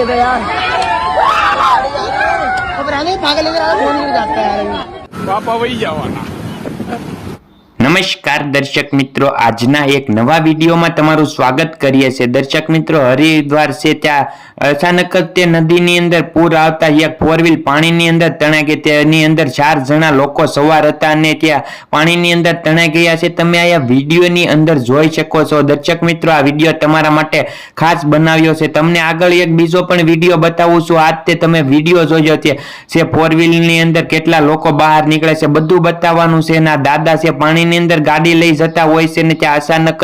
लगे तो यार अब रहने पागल लेकर फोन जाता है पापा वही जावाना નમસ્કાર દર્શક મિત્રો. આજના એક નવા વિડીયોમાં તમારું સ્વાગત કરીએ છીએ. દર્શક મિત્રો, હરિદ્વાર છે ત્યાં અચાનક જ તે નદીની અંદર પૂર આવતા એક ફોર વ્હીલ પાણીની અંદર તણાઈ ગઈ તેની અંદર ચાર જણા લોકો સવાર હતા અને ત્યાં પાણીની અંદર તણાઈ ગયા છે. તમે આ વિડીયોની અંદર જોઈ શકો છો. દર્શક મિત્રો, આ વીડિયો તમારા માટે ખાસ બનાવ્યો છે. તમને આગળ એક બીજો પણ વીડિયો બતાવું છું. આજ તે તમે વીડિયો છે છે ફોર વ્હીલની અંદર કેટલા લોકો બહાર નીકળે છે. બધું બતાવવાનું છે એના દાદા છે, પાણીની અંદર ગાડી લઈ જતા હોય છે ત્યાં અચાનક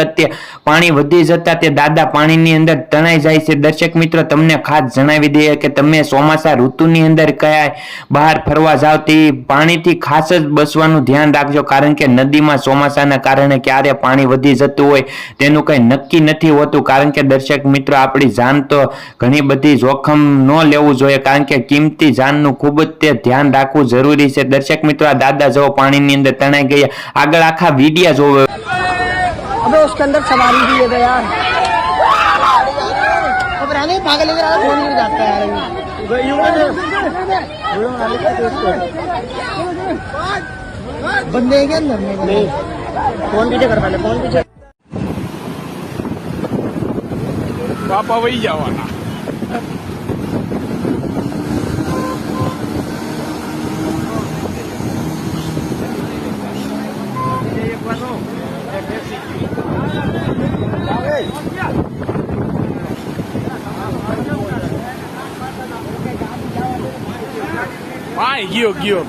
પાણી વધી જતા તે દાદા પાણીની અંદર તણાઈ જાય છે. દર્શક મિત્રો, તમને ખાસ જણાવી દઈએ કે તમે ચોમાસા ઋતુની અંદર કયા બહાર ફરવા જાઓ તે પાણીથી ખાસ જ બસવાનું ધ્યાન રાખજો. કારણ કે નદીમાં ચોમાસાના કારણે ક્યારે પાણી વધી જતું હોય તેનું કંઈ નક્કી નથી હોતું. કારણ કે દર્શક મિત્રો, આપણી જાન તો ઘણી બધી જોખમ ન લેવું જોઈએ. કારણ કે કિંમતી જાનનું ખૂબ જ તે ધ્યાન રાખવું જરૂરી છે. દર્શક મિત્રો, આ દાદા જો પાણીની અંદર તણાઈ ગયા, આગળ આખા વિડીયા જોવે अबे उसके अंदर सवारी भी है थे यार घबरा नहीं भाग लेकर आया फोन गिर जाता है यार बंदे हैं क्या अंदर में फोन पीछे कर पहले फोन पीछे બાપા વહી જવાના પાણી ગયો ગયો